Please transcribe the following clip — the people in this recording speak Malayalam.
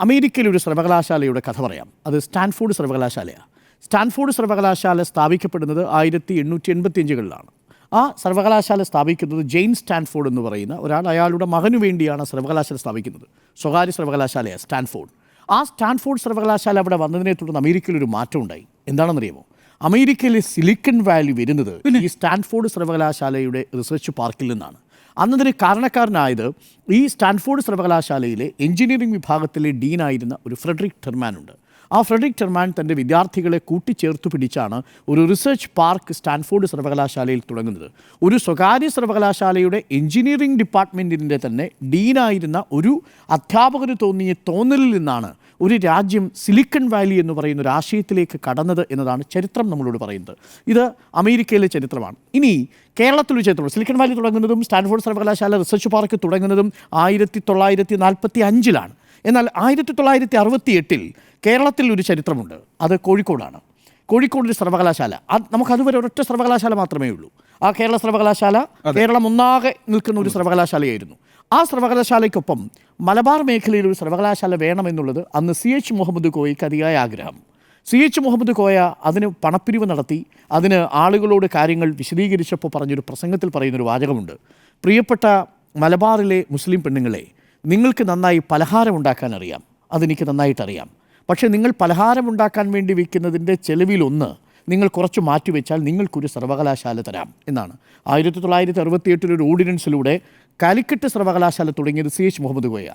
അമേരിക്കയിലെ ഒരു സർവകലാശാലയുടെ കഥ പറയാം. അത് സ്റ്റാൻഫോർഡ് സർവകലാശാലയാണ്. സ്റ്റാൻഫോർഡ് സർവകലാശാല സ്ഥാപിക്കപ്പെടുന്നത് ആയിരത്തി എണ്ണൂറ്റി എൺപത്തിയഞ്ചുകളിലാണ് ആ സർവകലാശാല സ്ഥാപിക്കുന്നത് ജെയിൻ സ്റ്റാൻഫോർഡ് എന്ന് പറയുന്ന ഒരാൾ അയാളുടെ മകനു വേണ്ടിയാണ് സർവകലാശാല സ്ഥാപിക്കുന്നത്. സ്വകാര്യ സർവകലാശാലയാണ് സ്റ്റാൻഫോർഡ്. ആ സ്റ്റാൻഫോർഡ് സർവകലാശാല അവിടെ വന്നതിനെ തുടർന്ന് അമേരിക്കയിൽ ഒരു മാറ്റം ഉണ്ടായി. എന്താണെന്നറിയാമോ? അമേരിക്കയിലെ സിലിക്കൺ വാലി വരുന്നത് ഈ സ്റ്റാൻഫോർഡ് സർവകലാശാലയുടെ റിസർച്ച് പാർക്കിൽ നിന്നാണ്. അന്നതിന് കാരണക്കാരനായത് ഈ സ്റ്റാൻഫോർഡ് സർവകലാശാലയിലെ എഞ്ചിനീയറിംഗ് വിഭാഗത്തിലെ ഡീനായിരുന്ന ഒരു ഫ്രെഡറിക് ടെർമാൻ ഉണ്ട് ആ ഫ്രെഡറിക് ടെർമാൻ തന്റെ വിദ്യാർത്ഥികളെ കൂട്ടിച്ചേർത്ത് പിടിച്ചാണ് ഒരു റിസർച്ച് പാർക്ക് സ്റ്റാൻഫോർഡ് സർവകലാശാലയിൽ തുടങ്ങുന്നത്. ഒരു സ്വകാര്യ സർവകലാശാലയുടെ എഞ്ചിനീയറിംഗ് ഡിപ്പാർട്ട്മെന്റിന്റെ തന്നെ ഡീനായിരുന്ന ഒരു അധ്യാപകന് തോന്നിയ തോന്നലിൽ നിന്നാണ് ഒരു രാജ്യം സിലിക്കൺ വാലി എന്ന് പറയുന്ന ഒരു ആശയത്തിലേക്ക് കടന്നത് എന്നതാണ് ചരിത്രം നമ്മളോട് പറയുന്നത്. ഇത് അമേരിക്കയിലെ ചരിത്രമാണ്. ഇനി കേരളത്തിലൊരു ചരിത്രമാണ് സിലിക്കൺ വാലി തുടങ്ങുന്നതും സ്റ്റാൻഫോർഡ് സർവകലാശാല റിസർച്ച് പാർക്ക് തുടങ്ങുന്നതും ആയിരത്തി തൊള്ളായിരത്തി നാൽപ്പത്തി അഞ്ചിലാണ് എന്നാൽ ആയിരത്തി തൊള്ളായിരത്തി അറുപത്തി എട്ടിൽ കേരളത്തിൽ ഒരു ചരിത്രമുണ്ട്. അത് കോഴിക്കോടാണ്. കോഴിക്കോട് ഒരു സർവകലാശാല. അത് നമുക്ക് അതുവരെ ഒരൊറ്റ സർവകലാശാല മാത്രമേ ഉള്ളൂ. ആ കേരള സർവകലാശാല കേരളം ഒന്നാകെ നിൽക്കുന്ന ഒരു സർവകലാശാലയായിരുന്നു. ആ സർവകലാശാലയ്ക്കൊപ്പം മലബാർ മേഖലയിൽ ഒരു സർവകലാശാല വേണമെന്നുള്ളത് അന്ന് സി എച്ച് മുഹമ്മദ് കോയിക്ക് അതിയായ ആഗ്രഹം. സി എച്ച് മുഹമ്മദ് കോയ അതിന് പണപ്പിരിവ് നടത്തി അതിന് ആളുകളോട് കാര്യങ്ങൾ വിശദീകരിച്ചപ്പോൾ പറഞ്ഞൊരു പ്രസംഗത്തിൽ പറയുന്നൊരു വാചകമുണ്ട്. പ്രിയപ്പെട്ട മലബാറിലെ മുസ്ലിം പെണ്ണുങ്ങളെ നിങ്ങൾക്ക് നന്നായി പലഹാരം ഉണ്ടാക്കാൻ അറിയാം. അതെനിക്ക് നന്നായിട്ടറിയാം പക്ഷേ നിങ്ങൾ പലഹാരം ഉണ്ടാക്കാൻ വേണ്ടി വയ്ക്കുന്നതിന്റെ ചെലവിലൊന്ന് നിങ്ങൾ കുറച്ച് മാറ്റിവെച്ചാൽ നിങ്ങൾക്കൊരു സർവകലാശാല തരാം എന്നാണ്. ആയിരത്തി തൊള്ളായിരത്തി അറുപത്തിയെട്ടിൽ ഒരു ഓർഡിനൻസിലൂടെ കാലിക്കറ്റ് സർവകലാശാല തുടങ്ങിയത് സി എച്ച് മുഹമ്മദ് കോയ